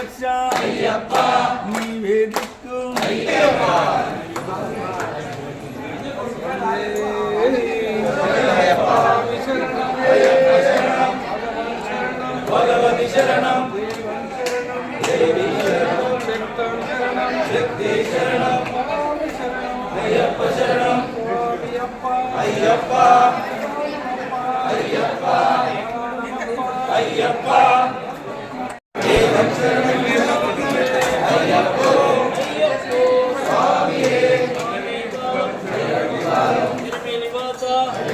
రక్ష నీవే దిక్కు. భగవతి శరణం దేవి శరణం శక్తి శరణం అయ్యప్ప శరణం అయ్యప్ప అయ్యప్ప అయ్యప్ప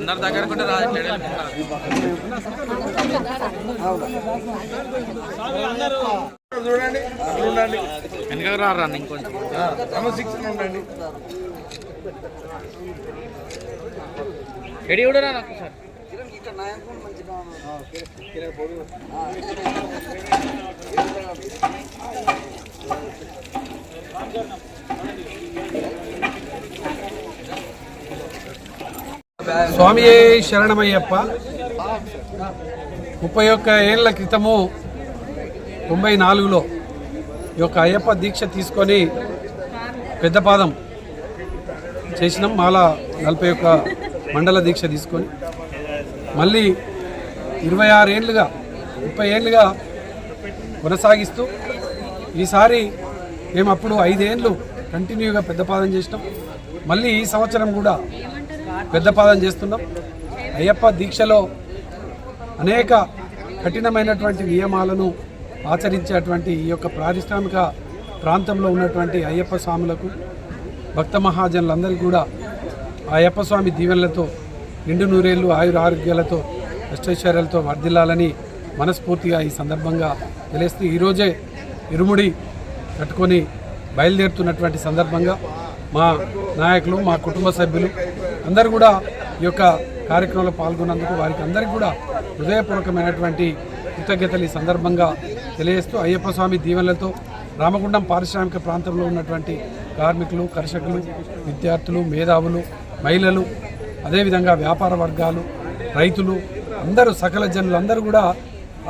అందరి దగ్గర కూడా చూడండి ఉండండి వెనక రారా ఇంకొంచెం? క్రమశిక్షణ ఉండండి. ఎడి కూడా రా నాకు సార్? స్వామి శరణమయ్యప్ప. ముప్పై ఒక్క ఏళ్ళ క్రితము తొంభై నాలుగులో ఈ యొక్క అయ్యప్ప దీక్ష తీసుకొని పెద్దపాదం చేసినాం. మాలా నలభై ఒక్క మండల దీక్ష తీసుకొని. మళ్ళీ ఇరవై ఆరు ఏళ్ళుగా ముప్పై ఏళ్ళుగా కొనసాగిస్తూ ఈసారి మేము అప్పుడు ఐదేళ్ళు కంటిన్యూగా పెద్దపాదం చేసినాం. మళ్ళీ ఈ సంవత్సరం కూడా పెద్దపాదం చేస్తున్నాం. అయ్యప్ప దీక్షలో అనేక కఠినమైనటువంటి నియమాలను ఆచరించేటువంటి ఈ యొక్క పారిశ్రామిక ప్రాంతంలో ఉన్నటువంటి అయ్యప్ప స్వాములకు భక్త మహాజనులందరికీ కూడా అయ్యప్ప స్వామి దీవెనలతో నిండు నూరేళ్ళు ఆయుర ఆరోగ్యాలతో అష్టైశ్వర్యాలతో వర్ధిల్లాలని మనస్ఫూర్తిగా ఈ సందర్భంగా తెలియస్తూ ఈరోజే ఇరుముడి కట్టుకొని బయలుదేరుతున్నటువంటి సందర్భంగా మా నాయకులు మా కుటుంబ సభ్యులు అందరూ కూడా ఈ యొక్క కార్యక్రమంలో పాల్గొన్నందుకు వారికి అందరికీ కూడా హృదయపూర్వకమైనటువంటి కృతజ్ఞతలు. ఈ సందర్భంగా తెలియజేస్తూ అయ్యప్ప స్వామి దీవెనలతో రామగుండం పారిశ్రామిక ప్రాంతంలో ఉన్నటువంటి కార్మికులు కర్షకులు విద్యార్థులు మేధావులు మహిళలు అదేవిధంగా వ్యాపార వర్గాలు రైతులు అందరూ సకల జనులు అందరూ కూడా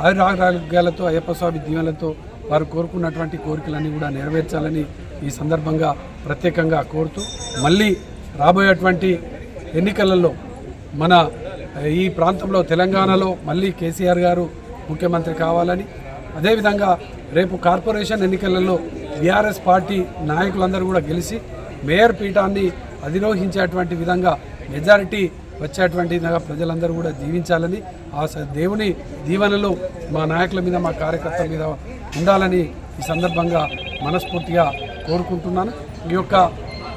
ఆయురారోగ్యాలతో అయ్యప్ప స్వామి దీవెనలతో వారు కోరుకున్నటువంటి కోరికలన్నీ కూడా నెరవేర్చాలని ఈ సందర్భంగా ప్రత్యేకంగా కోరుతూ మళ్ళీ రాబోయేటువంటి ఎన్నికలలో మన ఈ ప్రాంతంలో తెలంగాణలో మళ్ళీ కేసీఆర్ గారు ముఖ్యమంత్రి కావాలని అదేవిధంగా రేపు కార్పొరేషన్ ఎన్నికలలో బీఆర్ఎస్ పార్టీ నాయకులందరూ కూడా గెలిచి మేయర్ పీఠాన్ని అధిరోహించేటువంటి విధంగా మెజారిటీ వచ్చేటువంటి విధంగా ప్రజలందరూ కూడా జీవించాలని ఆ స- దేవుని దీవెనలు మా నాయకుల మీద మా కార్యకర్తల మీద ఉండాలని ఈ సందర్భంగా మనస్ఫూర్తిగా కోరుకుంటున్నాను. ఈ యొక్క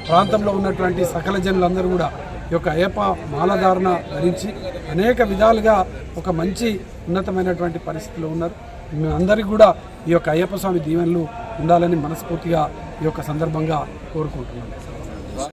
ప్రాంతంలో ఉన్నటువంటి సకల జనులందరూ కూడా ఈ యొక్క అయ్యప్ప మాలధారణ ధరించి అనేక విధాలుగా ఒక మంచి ఉన్నతమైనటువంటి పరిస్థితిలో ఉన్నారు. మేమందరికీ అందరికీ కూడా ఈ యొక్క అయ్యప్ప స్వామి దీవెనలు ఉండాలని మనస్ఫూర్తిగా ఈ యొక్క సందర్భంగా కోరుకుంటున్నాను.